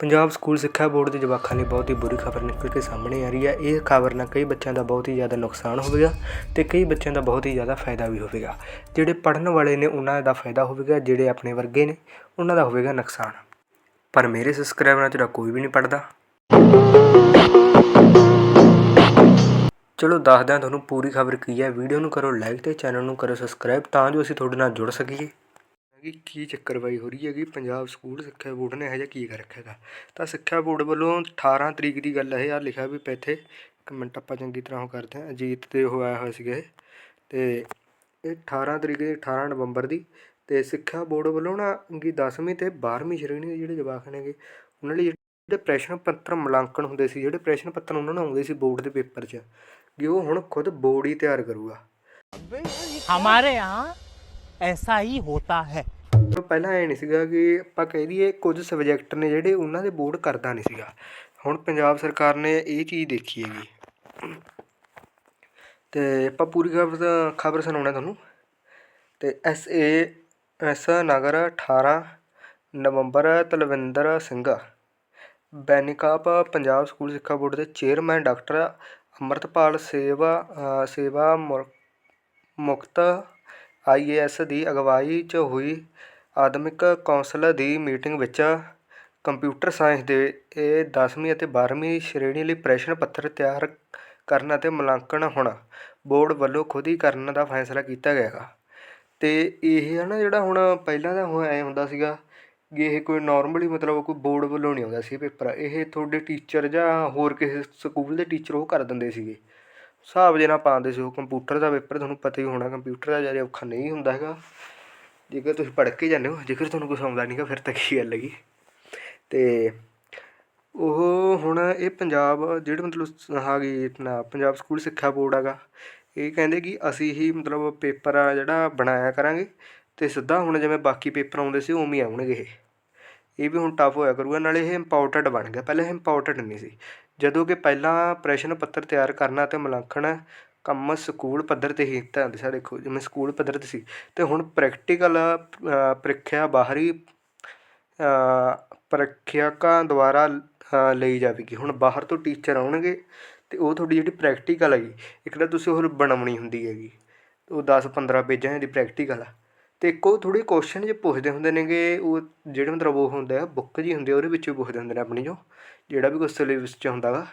Punjab school ਸਿੱਖਿਆ board ਦੇ ਜਵਾਕਾਂ ਲਈ ਬਹੁਤ ਹੀ ਬੁਰੀ ਖਬਰ ਨਿਕਲ ਕੇ ਸਾਹਮਣੇ ਆ ਰਹੀ ਹੈ। ਇਹ ਖਬਰ ਨਾਲ ਕਈ ਬੱਚਿਆਂ ਦਾ ਬਹੁਤ ਹੀ ਜ਼ਿਆਦਾ ਨੁਕਸਾਨ ਹੋਵੇਗਾ ਤੇ ਕਈ ਬੱਚਿਆਂ ਦਾ ਬਹੁਤ ਹੀ ਜ਼ਿਆਦਾ ਫਾਇਦਾ ਵੀ ਹੋਵੇਗਾ। ਜਿਹੜੇ ਪੜ੍ਹਨ ਵਾਲੇ ਨੇ, ਉਹਨਾਂ ਦਾ ਫਾਇਦਾ ਹੋਵੇਗਾ, ਜਿਹੜੇ ਆਪਣੇ ਵਰਗੇ ਨੇ, ਉਹਨਾਂ ਦਾ ਹੋਵੇਗਾ ਨੁਕਸਾਨ। ਪਰ ਮੇਰੇ ਸਬਸਕ੍ਰਾਈਬਰਾਂ 'ਚ ਤਾਂ ਕੋਈ ਵੀ ਨਹੀਂ ਪੜ੍ਹਦਾ। ਚਲੋ ਦੱਸਦੇ ਤੁਹਾਨੂੰ ਪੂਰੀ ਖਬਰ ਕੀ ਹੈ। ਵੀਡੀਓ ਨੂੰ ਕਰੋ ਲਾਈਕ ਤੇ ਚੈਨਲ ਨੂੰ ਕਰੋ ਸਬਸਕ੍ਰਾਈਬ ਤਾਂ ਜੋ ਅਸੀਂ ਤੁਹਾਡੇ ਨਾਲ ਜੁੜ ਸਕੀਏ। ਕਿ ਕੀ ਚੱਕਰਵਾਈ ਹੋ ਰਹੀ ਹੈਗੀ? ਪੰਜਾਬ ਸਕੂਲ ਸਿੱਖਿਆ ਬੋਰਡ ਨੇ ਇਹੋ ਜਿਹਾ ਕੀ ਕਰ ਰੱਖਿਆ ਰੱਖਿਆਗਾ ਤਾਂ ਸਿੱਖਿਆ ਬੋਰਡ ਵੱਲੋਂ 18 ਤਰੀਕ ਦੀ ਗੱਲ ਹੈ ਆ ਲਿਖਿਆ ਵੀ ਪੈਥੇ ਕਮੈਂਟ ਆਪਾਂ ਚੰਗੀ ਤਰ੍ਹਾਂ ਉਹ ਕਰਦੇ ਹਾਂ। ਅਜੀਤ ਤੇ ਉਹ ਆਇਆ ਹੋਇਆ ਸੀਗਾ ਤੇ ਇਹ 18 ਤਰੀਕ ਦੀ 18 ਨਵੰਬਰ ਦੀ। ਤੇ ਸਿੱਖਿਆ ਬੋਰਡ ਵੱਲੋਂ ਨਾ ਕਿ 10ਵੀਂ ਤੇ 12ਵੀਂ ਸ਼੍ਰੇਣੀ ਦੇ ਜਿਹੜੇ ਜਵਾਕ ਨੇਗੇ ਉਹਨਾਂ ਲਈ ਜਿਹੜੇ ਪ੍ਰੈਸ਼ਨ ਪੱਤਰ ਮੁਲਾਂਕਣ ਹੁੰਦੇ ਸੀ, ਜਿਹੜੇ ਪ੍ਰੈਸ਼ਨ ਪੱਤਰ ਉਹਨਾਂ ਨੂੰ ਆਉਂਦੇ ਸੀ ਬੋਰਡ ਦੇ ਪੇਪਰ 'ਚ ਕਿ ਉਹ ਹੁਣ ਖੁਦ ਬੋਰਡ ਹੀ ਤਿਆਰ ਕਰੂਗਾ। ਹਮਾਰੇ ਯਹਾਂ ਐਸਾ ਹੀ ਹੋਤਾ ਹੈ। ਪਹਿਲਾਂ ਇਹ ਨਹੀਂ ਸੀਗਾ ਕਿ ਆਪਾਂ ਕਹਿ ਦਈਏ ਕੁਝ ਸਬਜੈਕਟ ਨੇ ਜਿਹੜੇ ਉਹਨਾਂ ਦੇ ਬੋਰਡ ਕਰਦਾ ਨਹੀਂ ਸੀਗਾ। ਹੁਣ ਪੰਜਾਬ ਸਰਕਾਰ ਨੇ ਇਹ ਚੀਜ਼ ਦੇਖੀ ਹੈਗੀ। ਤੇ ਆਪਾਂ ਪੂਰੀ ਖਬਰ ਖਬਰ ਸੁਣਾਉਣਾ ਤੁਹਾਨੂੰ। ਤੇ ਐਸ ਏ ਐਸ ਨਗਰ 18 ਨਵੰਬਰ ਤਲਵਿੰਦਰ ਸਿੰਘ। ਬੈਨਿਕਾਪ ਪੰਜਾਬ ਸਕੂਲ ਸਿੱਖਿਆ ਬੋਰਡ ਦੇ ਚੇਅਰਮੈਨ ਡਾਕਟਰ ਅਮਰਤਪਾਲ ਸੇਵਾ ਸੇਵਾ ਮੁਕਤ ਆਈਏਐਸ ਦੀ ਅਗਵਾਈ 'ਚ ਹੋਈ ਆਦਮਿਕ ਕੌਂਸਲ ਦੀ ਮੀਟਿੰਗ ਵਿੱਚ ਕੰਪਿਊਟਰ ਸਾਇੰਸ ਦੇ ਇਹ 10ਵੀਂ ਅਤੇ 12ਵੀਂ ਸ਼੍ਰੇਣੀ ਲਈ ਪ੍ਰਸ਼ਨ ਪੱਤਰ ਤਿਆਰ ਕਰਨ ਅਤੇ ਮੁਲਾਂਕਣ ਹੋਣਾ ਬੋਰਡ ਵੱਲੋਂ ਖੁਦ ਹੀ ਕਰਨ ਦਾ ਫੈਸਲਾ ਕੀਤਾ ਗਿਆ ਗਾ ਅਤੇ ਇਹ ਹੈ ਨਾ ਜਿਹੜਾ ਹੁਣ ਪਹਿਲਾਂ ਤਾਂ ਹੁਣ ਐਂ ਹੁੰਦਾ ਸੀਗਾ ਕਿ ਇਹ ਕੋਈ ਨੋਰਮਲੀ ਮਤਲਬ ਕੋਈ ਬੋਰਡ ਵੱਲੋਂ ਨਹੀਂ ਆਉਂਦਾ ਸੀ ਪੇਪਰ। ਇਹ ਤੁਹਾਡੇ ਟੀਚਰ ਜਾਂ ਹੋਰ ਕਿਸੇ ਸਕੂਲ ਦੇ ਟੀਚਰ ਉਹ ਕਰ ਦਿੰਦੇ ਸੀਗੇ। ਹਿਸਾਬ ਜੇ ਨਾਲ ਪਾਉਂਦੇ ਸੀ ਉਹ ਕੰਪਿਊਟਰ ਦਾ ਪੇਪਰ, ਤੁਹਾਨੂੰ ਪਤਾ ਹੀ ਹੋਣਾ ਕੰਪਿਊਟਰ ਦਾ ਜ਼ਿਆਦਾ ਔਖਾ ਨਹੀਂ ਹੁੰਦਾ ਹੈਗਾ। ਜੇਕਰ ਤੁਸੀਂ ਪੜ੍ਹ ਕੇ ਜਾਂਦੇ ਹੋ, ਜੇਕਰ ਤੁਹਾਨੂੰ ਕੁਛ ਆਉਂਦਾ ਨਹੀਂਗਾ ਫਿਰ ਤਾਂ ਕੀ ਗੱਲ ਹੈਗੀ। ਤੇ ਉਹ ਹੁਣ ਇਹ ਪੰਜਾਬ, ਜਿਹੜੇ ਮਤਲਬ ਆ ਗਈ ਆਪਣਾ ਪੰਜਾਬ ਸਕੂਲ ਸਿੱਖਿਆ ਬੋਰਡ ਹੈਗਾ, ਇਹ ਕਹਿੰਦੇ ਕਿ ਅਸੀਂ ਹੀ ਮਤਲਬ ਪੇਪਰ ਆ ਜਿਹੜਾ ਬਣਾਇਆ ਕਰਾਂਗੇ ਤੇ ਸਿੱਧਾ ਹੁਣ ਜਿਵੇਂ ਬਾਕੀ ਪੇਪਰ ਆਉਂਦੇ ਸੀ, ਉਵੇਂ ਹੀ ਆਉਣਗੇ ਇਹ। ਇਹ ਵੀ ਹੁਣ ਟਫ ਹੋਇਆ ਕਰੂਗਾ ਨਾਲੇ ਇਹ ਇੰਪੋਰਟੈਂਟ ਬਣ ਗਿਆ। ਪਹਿਲਾਂ ਇਹ ਇੰਪੋਰਟੈਂਟ ਨਹੀਂ ਸੀ। ਜਦੋਂ ਕਿ ਪਹਿਲਾਂ ਪ੍ਰਸ਼ਨ ਪੱਤਰ ਤਿਆਰ ਕਰਨਾ ਤੇ ਮੁਲਾਂਕਣ ਕੰਮ ਸਕੂਲ ਪੱਧਰ ਤੇ ਹੀ ਤਾਂ ਹੁੰਦਾ ਦੇਖੋ ਜਿਵੇਂ ਸਕੂਲ ਪੱਧਰ ਤੇ ਸੀ ਤੇ ਹੁਣ ਪ੍ਰੈਕਟੀਕਲ ਪ੍ਰੀਖਿਆ ਬਾਹਰੀ ਅ, ਪ੍ਰੀਖਿਆਕਾਂ ਦੁਆਰਾ ਲਈ ਜਾਵੇਗੀ। ਹੁਣ ਬਾਹਰ ਤੋਂ ਟੀਚਰ ਆਉਣਗੇ ਤੇ ਉਹ ਤੁਹਾਡੀ ਜਿਹੜੀ ਪ੍ਰੈਕਟੀਕਲ ਹੈਗੀ ਇੱਕ ਤਾਂ ਤੁਸੀਂ ਉਹ ਬਣਾਉਣੀ ਹੁੰਦੀ ਹੈਗੀ ਉਹ 10 15 ਪੇਜਾਂ ਦੀ ਪ੍ਰੈਕਟੀਕਲ ਆ। ਤੇ ਇੱਕੋ ਥੋੜ੍ਹੇ ਕੁਸ਼ਚਨ ਜੇ ਪੁੱਛਦੇ ਹੁੰਦੇ ਨੇਗੇ, ਉਹ ਜਿਹੜੇ ਮਤਲਬ ਉਹ ਹੁੰਦੇ ਆ ਬੁੱਕ ਜਿਹੀ ਹੁੰਦੀ ਆ, ਉਹਦੇ ਵਿੱਚੋਂ ਪੁੱਛਦੇ ਹੁੰਦੇ ਨੇ ਆਪਣੀ ਜੋ, ਜਿਹੜਾ ਵੀ ਕੋਈ ਸਿਲੇਬਸ 'ਚ ਹੁੰਦਾ ਗਾ।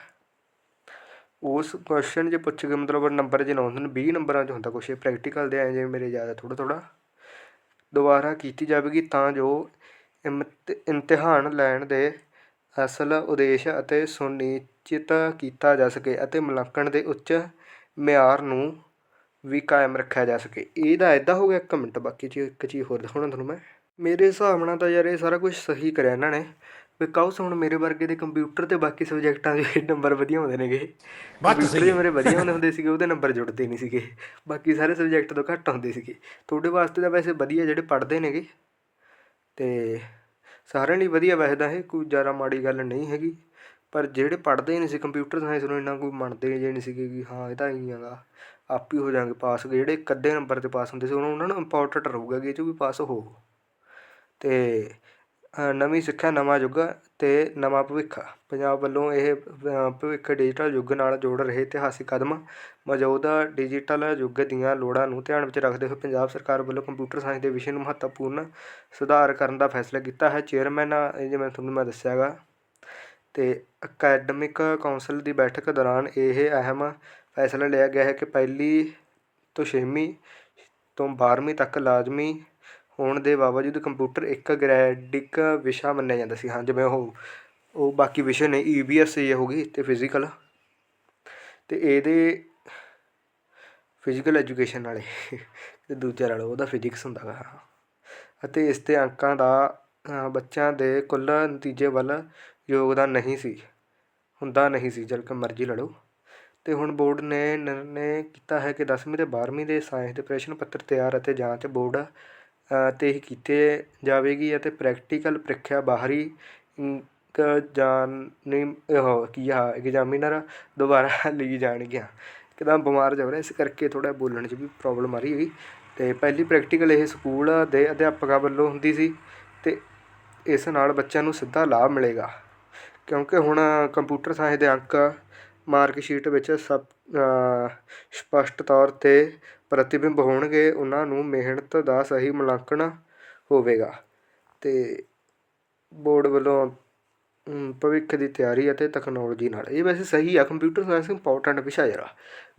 ਉਸ ਕੁਸ਼ਚਨ ਜੇ ਪੁੱਛ ਕੇ ਮਤਲਬ ਨੰਬਰ ਜੇ ਲਾਉਂਦੇ ਨੇ 20 ਨੰਬਰਾਂ 'ਚ ਹੁੰਦਾ ਕੁਛ ਪ੍ਰੈਕਟੀਕਲ ਦੇ ਐ ਜਿਵੇਂ ਮੇਰੇ ਯਾਦ ਆ ਥੋੜ੍ਹਾ ਥੋੜ੍ਹਾ। ਦੁਬਾਰਾ ਕੀਤੀ ਜਾਵੇਗੀ ਤਾਂ ਜੋ ਇਮਤ- ਇਮਤਿਹਾਨ ਲੈਣ ਦੇ ਅਸਲ ਉਦੇਸ਼ ਅਤੇ ਸੁਨਿਸ਼ਚਿਤ ਕੀਤਾ ਜਾ ਸਕੇ ਅਤੇ ਮੁਲਾਂਕਣ ਦੇ ਉੱਚ ਮਿਆਰ ਨੂੰ ਵੀ ਕਾਇਮ ਰੱਖਿਆ ਜਾ ਸਕੇ। ਇਹਦਾ ਇੱਦਾਂ ਹੋ ਗਿਆ ਇੱਕ ਮਿੰਟ ਬਾਕੀ ਚੀਜ਼ ਇੱਕ ਚੀਜ਼ ਹੋਰ ਦਿਖਾਉਣਾ ਤੁਹਾਨੂੰ ਮੈਂ। ਮੇਰੇ ਹਿਸਾਬ ਨਾਲ ਤਾਂ ਯਾਰ ਇਹ ਸਾਰਾ ਕੁਝ ਸਹੀ ਕਰਿਆ ਇਹਨਾਂ ਨੇ ਬਿਕਾਉਸ ਹੁਣ ਮੇਰੇ ਵਰਗੇ ਦੇ ਕੰਪਿਊਟਰ ਤੇ ਬਾਕੀ ਸਬਜੈਕਟਾਂ ਦੇ ਨੰਬਰ ਵਧੀਆ ਆਉਂਦੇ ਨੇਗੇ। ਕੰਪਿਊਟਰ ਦੇ ਮੇਰੇ ਵਧੀਆ ਹੁੰਦੇ ਹੁੰਦੇ ਸੀਗੇ ਉਹਦੇ ਨੰਬਰ ਜੁੜਦੇ ਨਹੀਂ ਸੀਗੇ। ਬਾਕੀ ਸਾਰੇ ਸਬਜੈਕਟ ਤੋਂ ਘੱਟ ਆਉਂਦੇ ਸੀਗੇ। ਤੁਹਾਡੇ ਵਾਸਤੇ ਤਾਂ ਵੈਸੇ ਵਧੀਆ ਜਿਹੜੇ ਪੜ੍ਹਦੇ ਨੇਗੇ। ਤੇ ਸਾਰਿਆਂ ਲਈ ਵਧੀਆ ਵੈਸੇ ਤਾਂ ਇਹ ਕੋਈ ਜ਼ਿਆਦਾ ਮਾੜੀ ਗੱਲ ਨਹੀਂ ਹੈਗੀ। ਪਰ ਜਿਹੜੇ ਪੜ੍ਹਦੇ ਨਹੀਂ ਸੀ ਕੰਪਿਊਟਰ ਸਾਇੰਸ ਨੂੰ ਇੰਨਾ ਕੋਈ ਮੰਨਦੇ ਜੇ ਨਹੀਂ ਸੀਗੇ ਕਿ ਹਾਂ ਇਹ ਤਾਂ ਹੀ ਹੈਗਾ, ਆਪ ਹੀ ਹੋ ਜਾਣਗੇ ਪਾਸ ਜਿਹੜੇ ਇੱਕ ਅੱਧੇ ਨੰਬਰ ਤੇ ਪਾਸ ਹੁੰਦੇ ਸੀ, ਉਹਨਾਂ ਉਹਨਾਂ ਨੂੰ ਇੰਪੋਰਟੈਂਟ ਰਹੂਗਾ ਕਿ ਇਹ 'ਚੋਂ ਵੀ ਪਾਸ ਹੋ। ਅਤੇ ਨਵੀਂ ਸਿੱਖਿਆ, ਨਵਾਂ ਯੁੱਗ ਅਤੇ ਨਵਾਂ ਭਵਿੱਖ, ਪੰਜਾਬ ਵੱਲੋਂ ਇਹ ਭਵਿੱਖ ਡਿਜੀਟਲ ਯੁੱਗ ਨਾਲ ਜੋੜ ਰਹੇ ਇਤਿਹਾਸਿਕ ਕਦਮ ਮੌਜੂਦਾ ਡਿਜੀਟਲ ਯੁੱਗ ਦੀਆਂ ਲੋੜਾਂ ਨੂੰ ਧਿਆਨ ਵਿੱਚ ਰੱਖਦੇ ਹੋਏ ਪੰਜਾਬ ਸਰਕਾਰ ਵੱਲੋਂ ਕੰਪਿਊਟਰ ਸਾਇੰਸ ਦੇ ਵਿਸ਼ੇ ਨੂੰ ਮਹੱਤਵਪੂਰਨ ਸੁਧਾਰ ਕਰਨ ਦਾ ਫੈਸਲਾ ਕੀਤਾ ਹੈ। ਚੇਅਰਮੈਨ ਇਹ ਜਿਵੇਂ ਤੁਹਾਨੂੰ ਮੈਂ ਦੱਸਿਆ ਅਤੇ ਅਕੈਡਮਿਕ ਕੌਂਸਲ ਦੀ ਬੈਠਕ ਦੌਰਾਨ ਇਹ ਅਹਿਮ ਫੈਸਲਾ ਲਿਆ ਗਿਆ ਹੈ ਕਿ ਪਹਿਲੀ ਤੋਂ ਛੇਵੀਂ ਤੋਂ 12ਵੀਂ ਤੱਕ ਲਾਜ਼ਮੀ ਹੋਣ ਦੇ ਬਾਵਜੂਦ ਕੰਪਿਊਟਰ ਇੱਕ ਗ੍ਰੈਡਿਕ ਵਿਸ਼ਾ ਮੰਨਿਆ ਜਾਂਦਾ ਸੀ। ਹਾਂ, ਜਿਵੇਂ ਉਹ ਉਹ ਬਾਕੀ ਵਿਸ਼ੇ ਨੇ, ਈ ਈਵੀਐਸ ਇਹ ਹੋ ਗਈ ਅਤੇ ਫਿਜ਼ੀਕਲ ਅਤੇ ਇਹਦੇ ਫਿਜ਼ੀਕਲ ਐਜੂਕੇਸ਼ਨ ਵਾਲੇ ਅਤੇ ਦੂਜਾ ਲਾ ਉਹਦਾ ਫਿਜ਼ਿਕਸ ਹੁੰਦਾ ਗਾ। ਅਤੇ ਇਸ ਤੇ ਅੰਕਾਂ ਦਾ ਬੱਚਿਆਂ ਦੇ ਕੁੱਲ ਨਤੀਜੇ ਵੱਲ ਯੋਗਦਾਨ ਨਹੀਂ ਸੀ, ਹੁੰਦਾ ਨਹੀਂ ਸੀ, ਜਦ ਕਿ ਮਰਜ਼ੀ ਲੜੋ। ਅਤੇ ਹੁਣ ਬੋਰਡ ਨੇ ਨਿਰਣੇ ਕੀਤਾ ਹੈ ਕਿ ਦਸਵੀਂ ਅਤੇ ਬਾਰ੍ਹਵੀਂ ਦੇ ਸਾਇੰਸ ਦੇ ਪ੍ਰਸ਼ਨ ਪੱਤਰ ਤਿਆਰ ਅਤੇ ਜਾਂਚ ਬੋਰਡ ਤੇ ਹੀ ਕੀਤੇ ਜਾਵੇਗੀ ਅਤੇ ਪ੍ਰੈਕਟੀਕਲ ਪ੍ਰੀਖਿਆ ਬਾਹਰੀ ਇੰਕ ਜਾਨੀ ਉਹ ਕੀ ਆ ਐਗਜ਼ਾਮੀਨਰ ਦੁਬਾਰਾ ਲਈ ਜਾਣਗੀਆਂ। ਇੱਕਦਮ ਬਿਮਾਰ ਜਾ ਰਿਹਾ, ਇਸ ਕਰਕੇ ਥੋੜ੍ਹਾ ਬੋਲਣ 'ਚ ਵੀ ਪ੍ਰੋਬਲਮ ਆ ਰਹੀ ਹੈਗੀ ਅਤੇ ਪਹਿਲੀ ਪ੍ਰੈਕਟੀਕਲ ਇਹ ਸਕੂਲ ਦੇ ਅਧਿਆਪਕਾਂ ਵੱਲੋਂ ਹੁੰਦੀ ਸੀ ਅਤੇ ਇਸ ਨਾਲ ਬੱਚਿਆਂ ਨੂੰ ਸਿੱਧਾ ਲਾਭ ਮਿਲੇਗਾ। ਕਿਉਂਕਿ ਹੁਣ ਕੰਪਿਊਟਰ ਸਾਇੰਸ ਦੇ ਅੰਕ ਮਾਰਕਸ਼ੀਟ ਵਿੱਚ ਸਭ ਅ, ਸਪਸ਼ਟ ਤੌਰ 'ਤੇ ਪ੍ਰਤੀਬਿੰਬ ਹੋਣਗੇ ਉਹਨਾਂ ਨੂੰ ਮਿਹਨਤ ਦਾ ਸਹੀ ਮੁਲਾਂਕਣ ਹੋਵੇਗਾ। ਅਤੇ ਬੋਰਡ ਵੱਲੋਂ ਭਵਿੱਖ ਦੀ ਤਿਆਰੀ ਅਤੇ ਤਕਨੋਲੋਜੀ ਨਾਲ। ਇਹ ਵੈਸੇ ਸਹੀ ਆ ਕੰਪਿਊਟਰ ਸਾਇੰਸ ਇੰਪੋਰਟੈਂਟ ਵਿਸ਼ਾ ਯਾਰ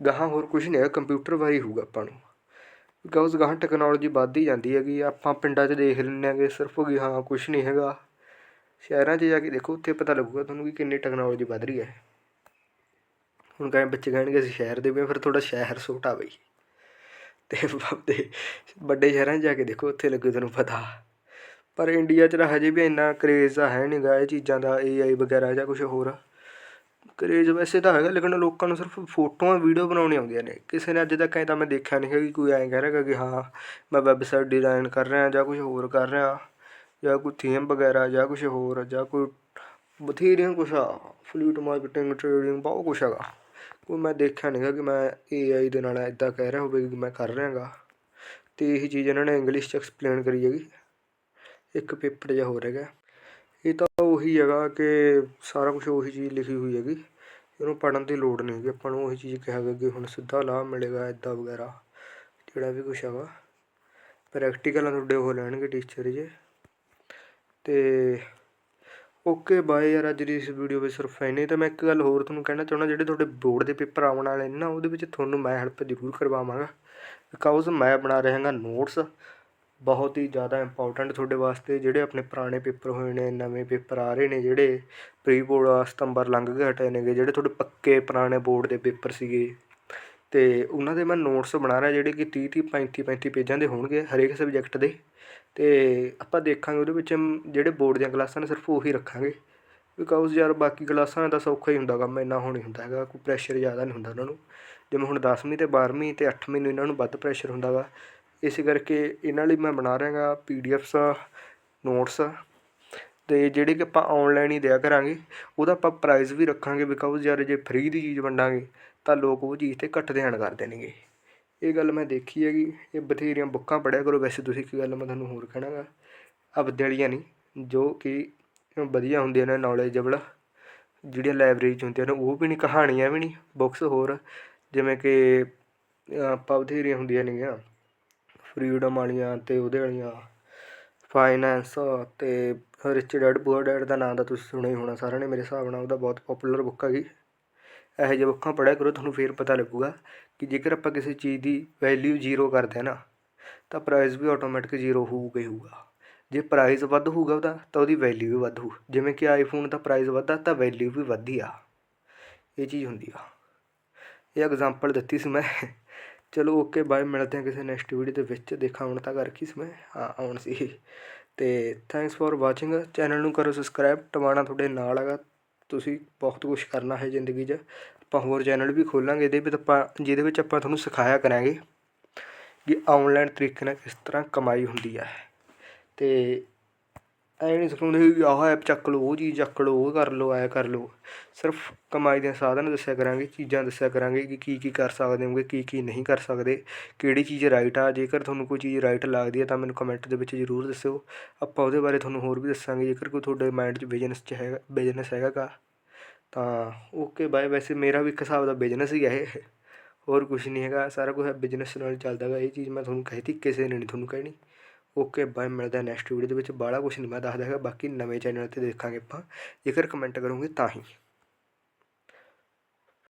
ਗਾਹਾਂ ਹੋਰ ਕੁਝ ਨਹੀਂ ਹੈ ਕੰਪਿਊਟਰ ਬਾਰੇ ਹੋਊਗਾ ਆਪਾਂ ਨੂੰ। ਬਿਕਾਊਜ਼ ਗਾਹਾਂ ਟੈਕਨੋਲੋਜੀ ਵੱਧਦੀ ਜਾਂਦੀ ਹੈਗੀ ਆਪਾਂ ਪਿੰਡਾਂ 'ਚ ਦੇਖ ਲੈਂਦੇ ਹੈਗੇ ਸਿਰਫ ਵੀ ਹਾਂ ਕੁਝ ਨਹੀਂ ਹੈਗਾ। ਸ਼ਹਿਰਾਂ 'ਚ ਜਾ ਕੇ ਦੇਖੋ, ਉੱਥੇ ਪਤਾ ਲੱਗੂਗਾ ਤੁਹਾਨੂੰ ਕਿ ਕਿੰਨੀ ਟੈਕਨੋਲੋਜੀ ਵੱਧ ਰਹੀ ਹੈ। ਹੁਣ ਕਹਿੰਦੇ ਬੱਚੇ ਕਹਿਣਗੇ ਅਸੀਂ ਸ਼ਹਿਰ ਦੇ ਵੀ ਫਿਰ ਤੁਹਾਡਾ ਸ਼ਹਿਰ ਛੋਟਾ ਬਈ। ਤੇ ਬਾਬੇ ਵੱਡੇ ਸ਼ਹਿਰਾਂ 'ਚ ਜਾ ਕੇ ਦੇਖੋ, ਉੱਥੇ ਲੱਗੇ ਤੁਹਾਨੂੰ ਪਤਾ। ਪਰ ਇੰਡੀਆ 'ਚ ਤਾਂ ਹਜੇ ਵੀ ਇੰਨਾ ਕਰੇਜ਼ ਤਾਂ ਹੈ ਨਹੀਂਗਾ ਇਹ ਚੀਜ਼ਾਂ ਦਾ ਏਆਈ ਵਗੈਰਾ ਜਾਂ ਕੁਝ ਹੋਰ। ਕਰੇਜ਼ ਵੈਸੇ ਤਾਂ ਹੈਗਾ, ਲੇਕਿਨ ਲੋਕਾਂ ਨੂੰ ਸਿਰਫ ਫੋਟੋਆਂ ਵੀਡੀਓ ਬਣਾਉਣੀਆਂ ਆਉਂਦੀਆਂ ਨੇ। ਕਿਸੇ ਨੇ ਅੱਜ ਤੱਕ ਐਂ ਤਾਂ ਮੈਂ ਦੇਖਿਆ ਨਹੀਂ ਹੈ ਕਿ ਕੋਈ ਐਂ ਕਹਿ ਰਿਹਾ ਕਿ ਹਾਂ, ਮੈਂ ਵੈਬਸਾਈਟ ਡਿਜ਼ਾਈਨ ਕਰ ਰਿਹਾ ਜਾਂ ਕੁਝ ਹੋਰ ਕਰ ਰਿਹਾ। ਜਾਂ ਕੋਈ ਥੀਮ ਵਗੈਰਾ, ਜਾਂ ਕੁਝ ਹੋਰ, ਜਾਂ ਕੋਈ ਬਥੇਰੀਆਂ ਕੁਛ ਆ ਫਲੂਟ ਮਾਰਕੀਟਿੰਗ ਟ੍ਰੇਡਿੰਗ ਬਹੁਤ ਕੁਛ ਹੈਗਾ। ਕੋਈ ਮੈਂ ਦੇਖਿਆ ਨਹੀਂ ਗਾ ਕਿ ਮੈਂ ਏਆਈ ਦੇ ਨਾਲ ਇੱਦਾਂ ਕਹਿ ਰਿਹਾ ਹੋਵੇ ਕਿ ਮੈਂ ਕਰ ਰਿਹਾ ਗਾ ਅਤੇ ਇਹੀ ਚੀਜ਼ ਇਹਨਾਂ ਨੇ ਇੰਗਲਿਸ਼ 'ਚ ਐਕਸਪਲੇਨ ਕਰੀ ਹੈਗੀ। ਇੱਕ ਪੇਪਰ ਜਿਹਾ ਹੋ ਹੈਗਾ। ਇਹ ਤਾਂ ਉਹੀ ਹੈਗਾ ਕਿ ਸਾਰਾ ਕੁਝ ਉਹੀ ਚੀਜ਼ ਲਿਖੀ ਹੋਈ ਹੈਗੀ। ਇਹਨੂੰ ਪੜ੍ਹਨ ਦੀ ਲੋੜ ਨਹੀਂ ਹੈਗੀ। ਆਪਾਂ ਨੂੰ ਉਹੀ ਚੀਜ਼ ਕਿਹਾ ਗਿਆ ਕਿ ਹੁਣ ਸਿੱਧਾ ਲਾਭ ਮਿਲੇਗਾ ਇੱਦਾਂ ਵਗੈਰਾ, ਜਿਹੜਾ ਵੀ ਕੁਛ ਹੈਗਾ। ਪ੍ਰੈਕਟੀਕਲ ਤੁਹਾਡੇ ਉਹ ਲੈਣਗੇ ਟੀਚਰ ਜੇ। ਅਤੇ ਓਕੇ, ਬਾਏ ਯਾਰ, ਅੱਜ ਦੀ ਇਸ ਵੀਡੀਓ ਵਿੱਚ ਸਿਰਫ ਇੰਨੇ ਤਾਂ ਮੈਂ ਇੱਕ ਗੱਲ ਹੋਰ ਤੁਹਾਨੂੰ ਕਹਿਣਾ ਚਾਹੁੰਦਾ, ਜਿਹੜੇ ਤੁਹਾਡੇ ਬੋਰਡ ਦੇ ਪੇਪਰ ਆਉਣ ਵਾਲੇ ਨੇ ਨਾ, ਉਹਦੇ ਵਿੱਚ ਤੁਹਾਨੂੰ ਮੈਂ ਹੈਲਪ ਜ਼ਰੂਰ ਕਰਵਾਵਾਂਗਾ। ਬਿਕਾਊਜ਼ ਮੈਂ ਬਣਾ ਰਿਹਾ ਹਾਂ ਨੋਟਸ ਬਹੁਤ ਹੀ ਜ਼ਿਆਦਾ ਇੰਪੋਰਟੈਂਟ ਤੁਹਾਡੇ ਵਾਸਤੇ, ਜਿਹੜੇ ਆਪਣੇ ਪੁਰਾਣੇ ਪੇਪਰ ਹੋਏ ਨੇ, ਨਵੇਂ ਪੇਪਰ ਆ ਰਹੇ ਨੇ, ਜਿਹੜੇ ਪ੍ਰੀ ਬੋਰਡ ਸਤੰਬਰ ਲੰਘ ਕੇ ਹਟੇ ਨੇਗੇ, ਜਿਹੜੇ ਤੁਹਾਡੇ ਪੱਕੇ ਪੁਰਾਣੇ ਬੋਰਡ ਦੇ ਪੇਪਰ ਸੀਗੇ। ਅਤੇ ਉਹਨਾਂ ਦੇ ਮੈਂ ਨੋਟਸ ਬਣਾ ਰਿਹਾ, ਜਿਹੜੇ ਕਿ ਤੀਹ ਤੀਹ ਪੈਂਤੀ ਪੈਂਤੀ ਪੇਜਾਂ ਦੇ ਹੋਣਗੇ ਹਰੇਕ ਸਬਜੈਕਟ ਦੇ। ਅਤੇ ਆਪਾਂ ਦੇਖਾਂਗੇ ਉਹਦੇ ਵਿੱਚ ਜਿਹੜੇ ਬੋਰਡ ਦੀਆਂ ਕਲਾਸਾਂ ਨੇ ਸਿਰਫ ਉਹੀ ਰੱਖਾਂਗੇ। ਬਿਕਾਊਜ਼ ਯਾਰ ਬਾਕੀ ਕਲਾਸਾਂ ਦਾ ਸੌਖਾ ਹੀ ਹੁੰਦਾ ਕੰਮ, ਇੰਨਾ ਹੋ ਨਹੀਂ ਹੁੰਦਾ ਹੈਗਾ, ਕੋਈ ਪ੍ਰੈਸ਼ਰ ਜ਼ਿਆਦਾ ਨਹੀਂ ਹੁੰਦਾ ਉਹਨਾਂ ਨੂੰ। ਜਿਵੇਂ ਹੁਣ ਦਸਵੀਂ ਅਤੇ ਬਾਰ੍ਹਵੀਂ ਅਤੇ ਅੱਠਵੀਂ ਨੂੰ ਇਹਨਾਂ ਨੂੰ ਵੱਧ ਪ੍ਰੈਸ਼ਰ ਹੁੰਦਾ ਗਾ। ਇਸ ਕਰਕੇ ਇਹਨਾਂ ਲਈ ਮੈਂ ਬਣਾ ਰਿਹਾ ਗਾ ਪੀ ਡੀ ਐੱਫਸ ਨੋਟਸ ਅਤੇ ਜਿਹੜੇ ਕਿ ਆਪਾਂ ਔਨਲਾਈਨ ਹੀ ਦਿਆ ਕਰਾਂਗੇ, ਉਹਦਾ ਆਪਾਂ ਪ੍ਰਾਈਜ਼ ਵੀ ਰੱਖਾਂਗੇ ਬਿਕਾਊਜ਼ ਯਾਰ ਜੇ ਫਰੀ ਦੀ ਚੀਜ਼ ਵੰਡਾਂਗੇ, ਤਾਂ ਲੋਕ ਉਹ ਚੀਜ਼ 'ਤੇ ਘੱਟ ਧਿਆਨ ਕਰ ਦੇਣਗੇ। ਇਹ ਗੱਲ ਮੈਂ ਦੇਖੀ ਹੈਗੀ, ਇਹ ਬਥੇਰੀਆਂ ਬੁੱਕਾਂ ਪੜ੍ਹਿਆ ਕਰੋ, ਵੈਸੇ ਤੁਸੀਂ ਇੱਕ ਗੱਲ ਮੈਂ ਤੁਹਾਨੂੰ ਹੋਰ ਕਹਿਣਾ ਗਾ ਆਪਦੇ ਵਾਲੀਆਂ ਨਹੀਂ, ਜੋ ਕਿ ਵਧੀਆ ਹੁੰਦੀਆਂ ਨੇ ਨੌਲੇਜੇਬਲ ਜਿਹੜੀਆਂ ਲਾਇਬ੍ਰੇਰੀ 'ਚ ਹੁੰਦੀਆਂ ਨੇ, ਉਹ ਵੀ ਨਹੀਂ, ਕਹਾਣੀਆਂ ਵੀ ਨਹੀਂ ਬੁੱਕਸ ਹੋਰ, ਜਿਵੇਂ ਕਿ ਆਪਾਂ ਬਥੇਰੀਆਂ ਹੁੰਦੀਆਂ ਨੇਗੀਆਂ ਫਰੀडम ਵਾਲੀਆਂ ਅਤੇ ਉਹਦੇ ਵਾਲੀਆਂ ਫਾਈਨੈਂਸ ਅਤੇ ਰਿਚ ਡੈਡ ਪੂਅਰ ਡੈਡ ਦਾ ਨਾਂ ਤਾਂ ਤੁਸੀਂ ਸੁਣਿਆ ਹੀ ਹੋਣਾ, ਸਾਰਿਆਂ ਨੇ ਮੇਰੇ ਹਿਸਾਬ ਨਾਲ, ਉਹਦਾ ਬਹੁਤ ਪੋਪੂਲਰ ਬੁੱਕ ਹੈਗੀ। ਇਹੋ ਜਿਹੇ ਬੁੱਕਾਂ ਪੜ੍ਹਿਆ ਕਰੋ, ਤੁਹਾਨੂੰ ਫਿਰ ਪਤਾ ਲੱਗੂਗਾ ਕਿ ਜੇਕਰ ਆਪਾਂ ਕਿਸੇ ਚੀਜ਼ ਦੀ ਵੈਲਿਊ ਜ਼ੀਰੋ ਕਰਦੇ ਹਾਂ ਨਾ, ਤਾਂ ਪ੍ਰਾਈਸ ਵੀ ਆਟੋਮੈਟਿਕ ਜ਼ੀਰੋ ਹੋਊਗਾ ਹੀ ਹੋਊਗਾ। ਜੇ ਪ੍ਰਾਈਸ ਵੱਧ ਹੋਊਗਾ ਉਹਦਾ, ਤਾਂ ਉਹਦੀ ਵੈਲਿਊ ਵੀ ਵੱਧ ਹੋਊ। ਜਿਵੇਂ ਕਿ ਆਈਫੋਨ ਦਾ ਪ੍ਰਾਈਸ ਵੱਧਦਾ, ਤਾਂ ਵੈਲਿਊ ਵੀ ਵੱਧਦੀ ਆ। ਇਹ ਚੀਜ਼ ਹੁੰਦੀ ਆ। ਇਹ ਐਗਜ਼ਾਮਪਲ ਦਿੱਤੀ ਸੀ ਮੈਂ। ਚਲੋ ਓਕੇ ਬਾਏ ਮਿਲਦੇ ਹਾਂ ਕਿਸੇ ਨੈਕਸਟ ਵੀਡੀਓ ਦੇ ਵਿੱਚ। ਦੇਖਾਂ ਹੁਣ ਤਾਂ ਕਰ ਕੀ ਸੀ ਮੈਂ। ਹਾਂ, ਆਉਣ ਸੀ। ਅਤੇ ਥੈਂਕਸ ਫॉर ਵਾਚਿੰਗ ਚੈਨਲ ਨੂੰ ਕਰੋ ਸਬਸਕ੍ਰਾਈਬ ਟਵਾਣਾ ਤੁਹਾਡੇ ਨਾਲ ਹੈਗਾ। ਤੁਸੀਂ ਬਹੁਤ ਕੁਛ ਕਰਨਾ ਹੈ ਜ਼ਿੰਦਗੀ 'ਚ, ਆਪਾਂ ਹੋਰ ਚੈਨਲ ਵੀ ਖੋਲਾਂਗੇ, ਇਹਦੇ ਵਿੱਚ ਆਪਾਂ, ਜਿਹਦੇ ਵਿੱਚ ਆਪਾਂ ਤੁਹਾਨੂੰ ਸਿਖਾਇਆ ਕਰਾਂਗੇ ਕਿ ਔਨਲਾਈਨ ਤਰੀਕੇ ਨਾਲ ਕਿਸ ਤਰ੍ਹਾਂ ਕਮਾਈ ਹੁੰਦੀ ਹੈ। ਅਤੇ ਐਂ ਨਹੀਂ ਸਿਖਾਉਂਦੇ ਕਿ ਆਹ ਐਪ ਚੱਕ ਲਓ, ਉਹ ਚੀਜ਼ ਚੱਕ ਲਓ, ਉਹ ਕਰ ਲਓ, ਐ ਕਰ ਲਓ। ਸਿਰਫ ਕਮਾਈ ਦੇ ਸਾਧਨ ਦੱਸਿਆ ਕਰਾਂਗੇ, ਚੀਜ਼ਾਂ ਦੱਸਿਆ ਕਰਾਂਗੇ ਕਿ ਕੀ ਕੀ ਕਰ ਸਕਦੇ ਹੋਗੇ, ਕੀ ਕੀ ਨਹੀਂ ਕਰ ਸਕਦੇ, ਕਿਹੜੀ ਚੀਜ਼ ਰਾਈਟ ਆ, ਜੇਕਰ ਤੁਹਾਨੂੰ ਕੋਈ ਚੀਜ਼ ਰਾਈਟ ਲੱਗਦੀ ਹੈ ਤਾਂ ਮੈਨੂੰ ਕਮੈਂਟ ਦੇ ਵਿੱਚ ਜ਼ਰੂਰ ਦੱਸਿਓ। ਆਪਾਂ ਉਹਦੇ ਬਾਰੇ ਤੁਹਾਨੂੰ ਹੋਰ ਵੀ ਦੱਸਾਂਗੇ, ਜੇਕਰ ਕੋਈ ਤੁਹਾਡੇ ਮਾਈਂਡ 'ਚ ਬਿਜ਼ਨਸ 'ਚ ਹੈਗਾ ਬਿਜ਼ਨਸ ਹੈਗਾ ਗਾ ਤਾਂ ਓਕੇ ਬਾਏ ਵੈਸੇ ਮੇਰਾ ਵੀ ਇੱਕ ਹਿਸਾਬ ਦਾ ਬਿਜ਼ਨਸ ਹੀ ਹੈ ਇਹ। ਹੋਰ ਕੁਝ ਨਹੀਂ ਹੈਗਾ, ਸਾਰਾ ਕੁਝ ਬਿਜ਼ਨਸ ਨਾਲ ਚੱਲਦਾ ਗਾ, ਇਹ ਚੀਜ਼ ਮੈਂ ਤੁਹਾਨੂੰ ਕਹੀ ਤੀ ਕਿਸੇ ਨੇ ਨਹੀਂ ਤੁਹਾਨੂੰ ਕਹਿਣੀ। ਓਕੇ, ਬਾਏ, ਮਿਲਦਾ ਨੈਕਸਟ ਵੀਡੀਓ ਦੇ ਵਿੱਚ। ਬਾਹਲਾ ਕੁਝ ਨਹੀਂ ਮੈਂ ਦੱਸਦਾ ਹੈਗਾ, ਬਾਕੀ ਨਵੇਂ ਚੈਨਲ 'ਤੇ ਦੇਖਾਂਗੇ ਆਪਾਂ। ਜੇਕਰ ਕਮੈਂਟ ਕਰੋਗੇ ਤਾਂ ਹੀ।